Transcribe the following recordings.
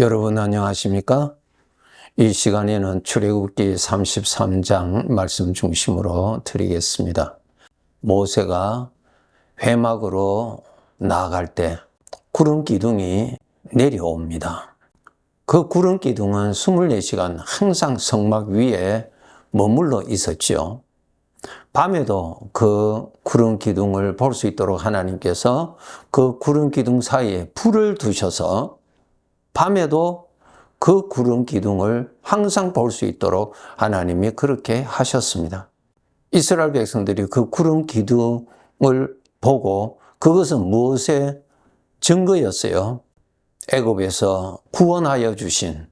여러분 안녕하십니까? 이 시간에는 출애굽기 33장 말씀 중심으로 드리겠습니다. 모세가 회막으로 나아갈 때 구름 기둥이 내려옵니다. 그 구름 기둥은 24시간 항상 성막 위에 머물러 있었죠. 밤에도 그 구름 기둥을 볼 수 있도록 하나님께서 그 구름 기둥 사이에 불을 두셔서 밤에도 그 구름 기둥을 항상 볼 수 있도록 하나님이 그렇게 하셨습니다. 이스라엘 백성들이 그 구름 기둥을 보고 그것은 무엇의 증거였어요? 애굽에서 구원하여 주신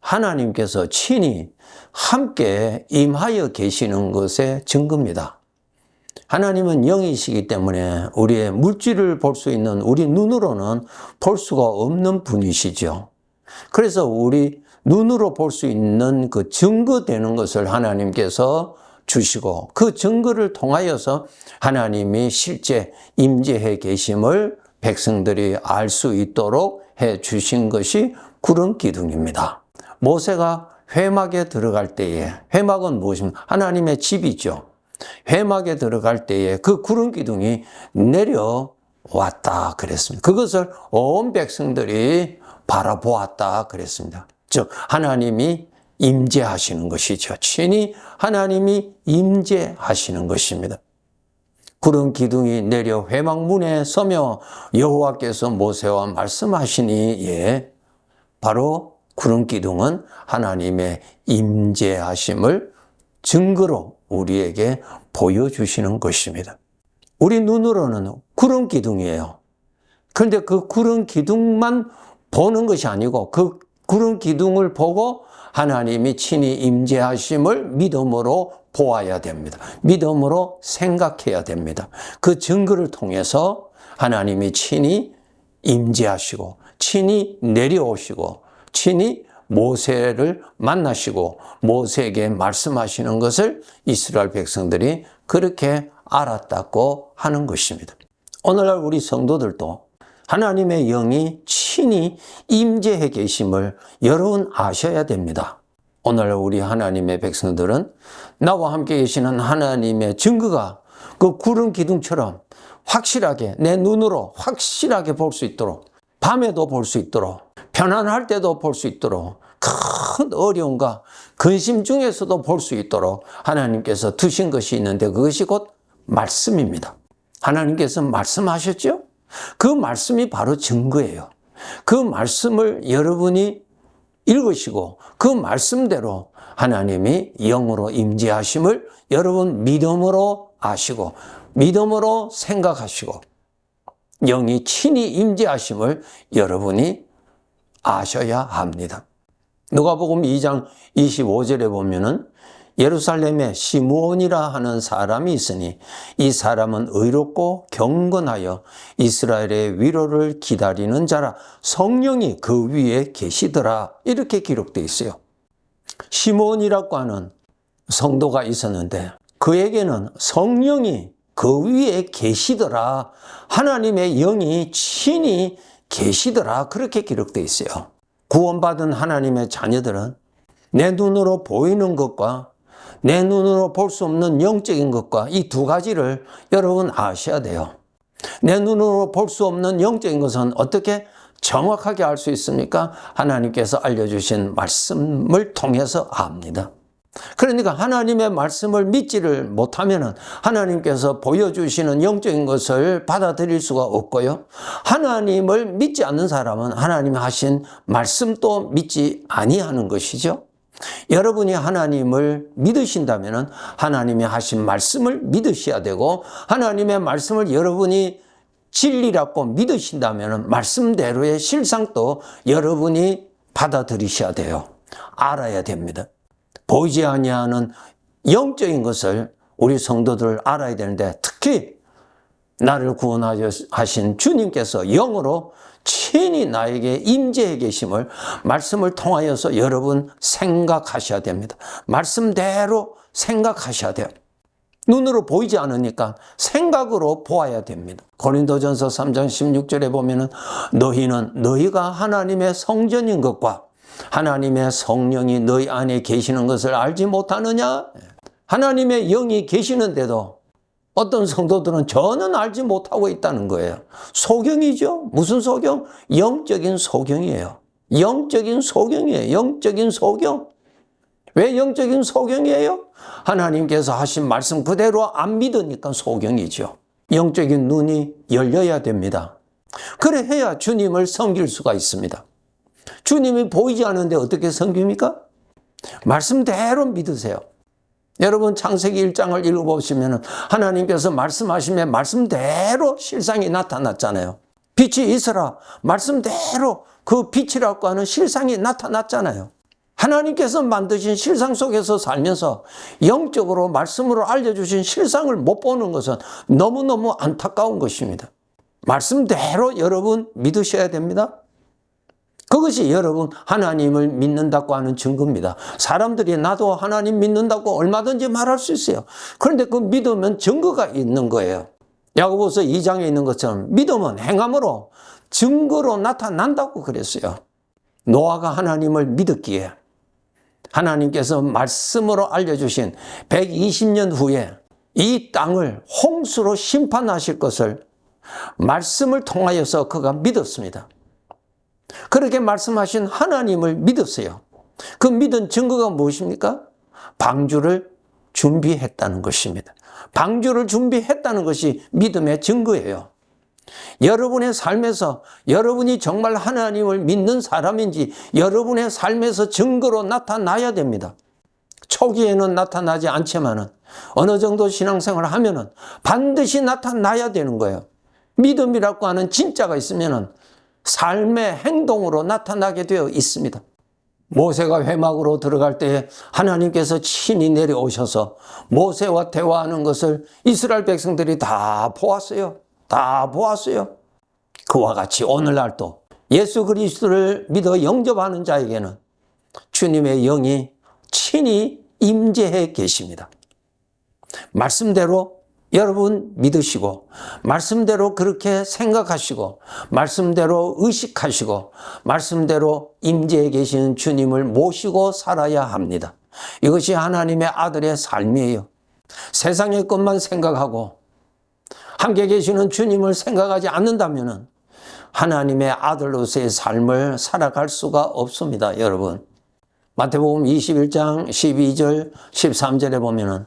하나님께서 친히 함께 임하여 계시는 것의 증거입니다. 하나님은 영이시기 때문에 우리의 물질을 볼 수 있는 우리 눈으로는 볼 수가 없는 분이시죠. 그래서 우리 눈으로 볼 수 있는 그 증거되는 것을 하나님께서 주시고 그 증거를 통하여서 하나님이 실제 임재해 계심을 백성들이 알 수 있도록 해 주신 것이 구름 기둥입니다. 모세가 회막에 들어갈 때에 회막은 무엇입니까? 하나님의 집이죠. 회막에 들어갈 때에 그 구름 기둥이 내려왔다 그랬습니다. 그것을 온 백성들이 바라보았다 그랬습니다. 즉 하나님이 임재하시는 것이죠. 친히 하나님이 임재하시는 것입니다. 구름 기둥이 내려 회막문에 서며 여호와께서 모세와 말씀하시니 예 바로 구름 기둥은 하나님의 임재하심을 증거로 우리에게 보여주시는 것입니다. 우리 눈으로는 구름 기둥이에요. 그런데 그 구름 기둥만 보는 것이 아니고 그 구름 기둥을 보고 하나님이 친히 임재하심을 믿음으로 보아야 됩니다. 믿음으로 생각해야 됩니다. 그 증거를 통해서 하나님이 친히 임재하시고 친히 내려오시고 친히 모세를 만나시고 모세에게 말씀하시는 것을 이스라엘 백성들이 그렇게 알았다고 하는 것입니다. 오늘날 우리 성도들도 하나님의 영이 친히 임재해 계심을 여러분 아셔야 됩니다. 오늘 우리 하나님의 백성들은 나와 함께 계시는 하나님의 증거가 그 구름 기둥처럼 확실하게 내 눈으로 확실하게 볼 수 있도록 밤에도 볼 수 있도록 편안할 때도 볼 수 있도록 큰 어려움과 근심 중에서도 볼 수 있도록 하나님께서 두신 것이 있는데 그것이 곧 말씀입니다. 하나님께서 말씀하셨죠? 그 말씀이 바로 증거예요. 그 말씀을 여러분이 읽으시고 그 말씀대로 하나님이 영으로 임재하심을 여러분 믿음으로 아시고 믿음으로 생각하시고 영이 친히 임재하심을 여러분이 아셔야 합니다. 누가복음 2장 25절에 보면은 예루살렘에 시므온이라 하는 사람이 있으니 이 사람은 의롭고 경건하여 이스라엘의 위로를 기다리는 자라 성령이 그 위에 계시더라 이렇게 기록되어 있어요. 시므온이라고 하는 성도가 있었는데 그에게는 성령이 그 위에 계시더라 하나님의 영이 친히 계시더라 그렇게 기록되어 있어요. 구원받은 하나님의 자녀들은 내 눈으로 보이는 것과 내 눈으로 볼 수 없는 영적인 것과 이 두 가지를 여러분 아셔야 돼요. 내 눈으로 볼 수 없는 영적인 것은 어떻게 정확하게 알 수 있습니까? 하나님께서 알려주신 말씀을 통해서 압니다. 그러니까 하나님의 말씀을 믿지를 못하면 하나님께서 보여주시는 영적인 것을 받아들일 수가 없고요. 하나님을 믿지 않는 사람은 하나님 하신 말씀도 믿지 아니하는 것이죠. 여러분이 하나님을 믿으신다면 하나님이 하신 말씀을 믿으셔야 되고 하나님의 말씀을 여러분이 진리라고 믿으신다면 말씀대로의 실상도 여러분이 받아들이셔야 돼요. 알아야 됩니다. 보이지 아니하는 영적인 것을 우리 성도들 알아야 되는데 특히 나를 구원하신 주님께서 영으로 친히 나에게 임재해 계심을 말씀을 통하여서 여러분 생각하셔야 됩니다. 말씀대로 생각하셔야 돼요. 눈으로 보이지 않으니까 생각으로 보아야 됩니다. 고린도전서 3장 16절에 보면은 너희는 너희가 하나님의 성전인 것과 하나님의 성령이 너희 안에 계시는 것을 알지 못하느냐? 하나님의 영이 계시는데도 어떤 성도들은 저는 알지 못하고 있다는 거예요. 소경이죠. 무슨 소경? 영적인 소경이에요. 영적인 소경이에요. 영적인 소경. 왜 영적인 소경이에요? 하나님께서 하신 말씀 그대로 안 믿으니까 소경이죠. 영적인 눈이 열려야 됩니다. 그래 해야 주님을 섬길 수가 있습니다. 주님이 보이지 않는데 어떻게 섬깁니까? 말씀대로 믿으세요. 여러분 창세기 1장을 읽어보시면 하나님께서 말씀하시면 말씀대로 실상이 나타났잖아요. 빛이 있어라. 말씀대로 그 빛이라고 하는 실상이 나타났잖아요. 하나님께서 만드신 실상 속에서 살면서 영적으로 말씀으로 알려주신 실상을 못 보는 것은 너무너무 안타까운 것입니다. 말씀대로 여러분 믿으셔야 됩니다. 그것이 여러분 하나님을 믿는다고 하는 증거입니다. 사람들이 나도 하나님 믿는다고 얼마든지 말할 수 있어요. 그런데 그 믿으면 증거가 있는 거예요. 야고보서 2장에 있는 것처럼 믿음은 행함으로 증거로 나타난다고 그랬어요. 노아가 하나님을 믿었기에 하나님께서 말씀으로 알려주신 120년 후에 이 땅을 홍수로 심판하실 것을 말씀을 통하여서 그가 믿었습니다. 그렇게 말씀하신 하나님을 믿었어요. 그 믿은 증거가 무엇입니까? 방주를 준비했다는 것입니다. 방주를 준비했다는 것이 믿음의 증거예요. 여러분의 삶에서 여러분이 정말 하나님을 믿는 사람인지 여러분의 삶에서 증거로 나타나야 됩니다. 초기에는 나타나지 않지만은 어느 정도 신앙생활을 하면은 반드시 나타나야 되는 거예요. 믿음이라고 하는 진짜가 있으면은 삶의 행동으로 나타나게 되어 있습니다. 모세가 회막으로 들어갈 때 하나님께서 친히 내려오셔서 모세와 대화하는 것을 이스라엘 백성들이 다 보았어요. 다 보았어요. 그와 같이 오늘날도 예수 그리스도를 믿어 영접하는 자에게는 주님의 영이 친히 임재해 계십니다. 말씀대로 여러분 믿으시고 말씀대로 그렇게 생각하시고 말씀대로 의식하시고 말씀대로 임재해 계시는 주님을 모시고 살아야 합니다. 이것이 하나님의 아들의 삶이에요. 세상의 것만 생각하고 함께 계시는 주님을 생각하지 않는다면 하나님의 아들로서의 삶을 살아갈 수가 없습니다, 여러분. 마태복음 21장 12절 13절에 보면은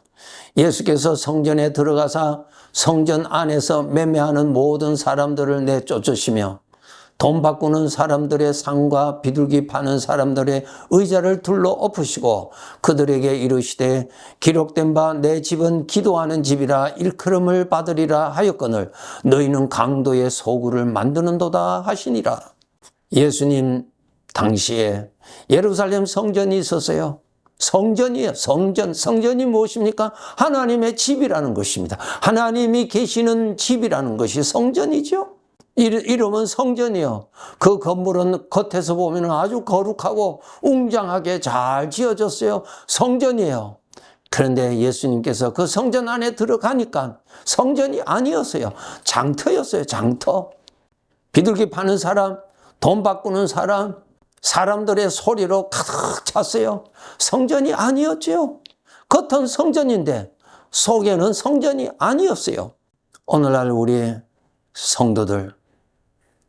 예수께서 성전에 들어가사 성전 안에서 매매하는 모든 사람들을 내쫓으시며 돈 바꾸는 사람들의 상과 비둘기 파는 사람들의 의자를 둘러 엎으시고 그들에게 이르시되 기록된 바 내 집은 기도하는 집이라 일컬음을 받으리라 하였거늘 너희는 강도의 소굴을 만드는도다 하시니라. 예수님 당시에 예루살렘 성전이 있었어요. 성전이에요. 성전. 성전이 무엇입니까? 하나님의 집이라는 것입니다. 하나님이 계시는 집이라는 것이 성전이죠. 이름은 성전이요. 그 건물은 겉에서 보면 아주 거룩하고 웅장하게 잘 지어졌어요. 성전이에요. 그런데 예수님께서 그 성전 안에 들어가니까 성전이 아니었어요. 장터였어요. 장터. 비둘기 파는 사람, 돈 바꾸는 사람, 사람들의 소리로 가득 찼어요. 성전이 아니었죠. 겉은 성전인데 속에는 성전이 아니었어요. 오늘날 우리 성도들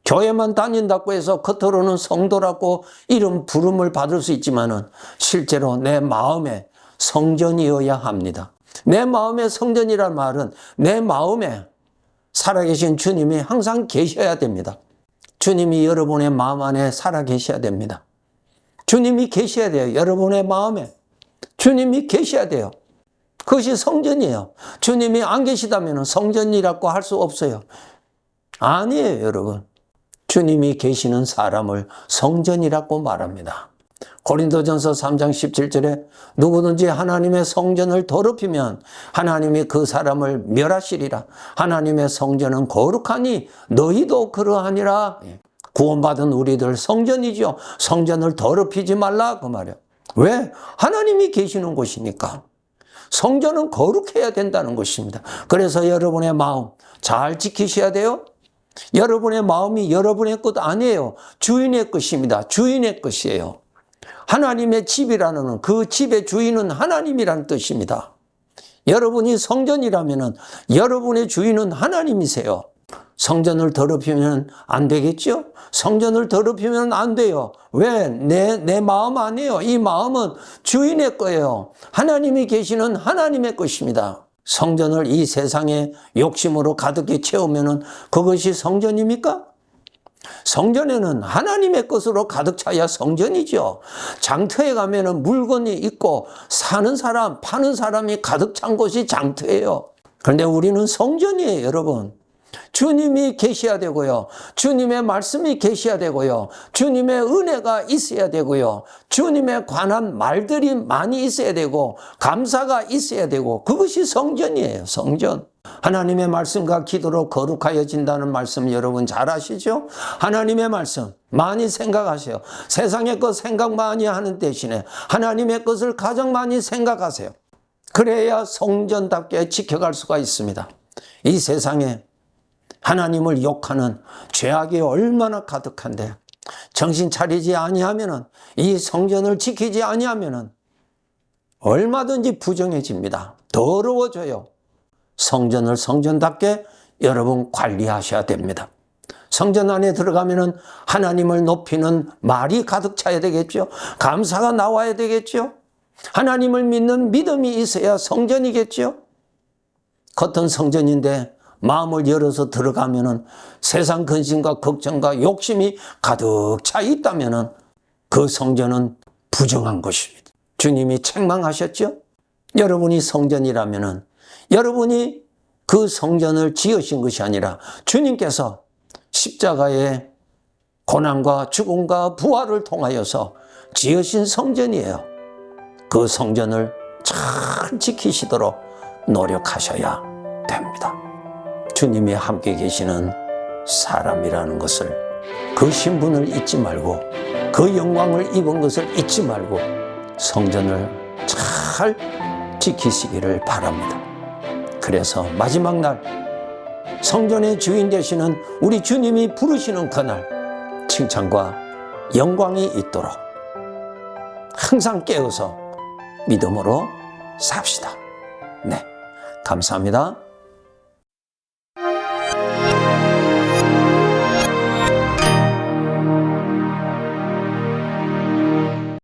교회만 다닌다고 해서 겉으로는 성도라고 이름 부름을 받을 수 있지만은 실제로 내 마음에 성전이어야 합니다. 내 마음의 성전이란 말은 내 마음에 살아계신 주님이 항상 계셔야 됩니다. 주님이 여러분의 마음 안에 살아 계셔야 됩니다. 주님이 계셔야 돼요. 여러분의 마음에. 주님이 계셔야 돼요. 그것이 성전이에요. 주님이 안 계시다면 성전이라고 할 수 없어요. 아니에요, 여러분. 주님이 계시는 사람을 성전이라고 말합니다. 고린도전서 3장 17절에 누구든지 하나님의 성전을 더럽히면 하나님이 그 사람을 멸하시리라. 하나님의 성전은 거룩하니 너희도 그러하니라. 구원받은 우리들 성전이죠. 성전을 더럽히지 말라 그 말이야. 왜? 하나님이 계시는 곳이니까. 성전은 거룩해야 된다는 것입니다. 그래서 여러분의 마음 잘 지키셔야 돼요. 여러분의 마음이 여러분의 것 아니에요. 주인의 것입니다. 주인의 것이에요. 하나님의 집이라는 그 집의 주인은 하나님이라는 뜻입니다. 여러분이 성전이라면 여러분의 주인은 하나님이세요. 성전을 더럽히면 안 되겠죠? 성전을 더럽히면 안 돼요. 왜? 내, 내 마음 아니에요. 이 마음은 주인의 거예요. 하나님이 계시는 하나님의 것입니다. 성전을 이 세상에 욕심으로 가득히 채우면 그것이 성전입니까? 성전에는 하나님의 것으로 가득 차야 성전이죠. 장터에 가면은 물건이 있고 사는 사람, 파는 사람이 가득 찬 곳이 장터예요. 그런데 우리는 성전이에요, 여러분. 주님이 계셔야 되고요. 주님의 말씀이 계셔야 되고요. 주님의 은혜가 있어야 되고요. 주님에 관한 말들이 많이 있어야 되고, 감사가 있어야 되고, 그것이 성전이에요, 성전. 하나님의 말씀과 기도로 거룩하여진다는 말씀 여러분 잘 아시죠? 하나님의 말씀 많이 생각하세요. 세상의 것 생각 많이 하는 대신에 하나님의 것을 가장 많이 생각하세요. 그래야 성전답게 지켜갈 수가 있습니다. 이 세상에 하나님을 욕하는 죄악이 얼마나 가득한데 정신 차리지 아니하면은 이 성전을 지키지 아니하면은 얼마든지 부정해집니다. 더러워져요. 성전을 성전답게 여러분 관리하셔야 됩니다. 성전 안에 들어가면은 하나님을 높이는 말이 가득 차야 되겠죠. 감사가 나와야 되겠죠. 하나님을 믿는 믿음이 있어야 성전이겠죠. 겉은 성전인데 마음을 열어서 들어가면은 세상 근심과 걱정과 욕심이 가득 차 있다면은 그 성전은 부정한 것입니다. 주님이 책망하셨죠? 여러분이 성전이라면은 여러분이 그 성전을 지으신 것이 아니라 주님께서 십자가의 고난과 죽음과 부활을 통하여서 지으신 성전이에요. 그 성전을 잘 지키시도록 노력하셔야 됩니다. 주님이 함께 계시는 사람이라는 것을 그 신분을 잊지 말고 그 영광을 입은 것을 잊지 말고 성전을 잘 지키시기를 바랍니다. 그래서 마지막 날 성전의 주인 되시는 우리 주님이 부르시는 그날 칭찬과 영광이 있도록 항상 깨어서 믿음으로 삽시다. 네. 감사합니다.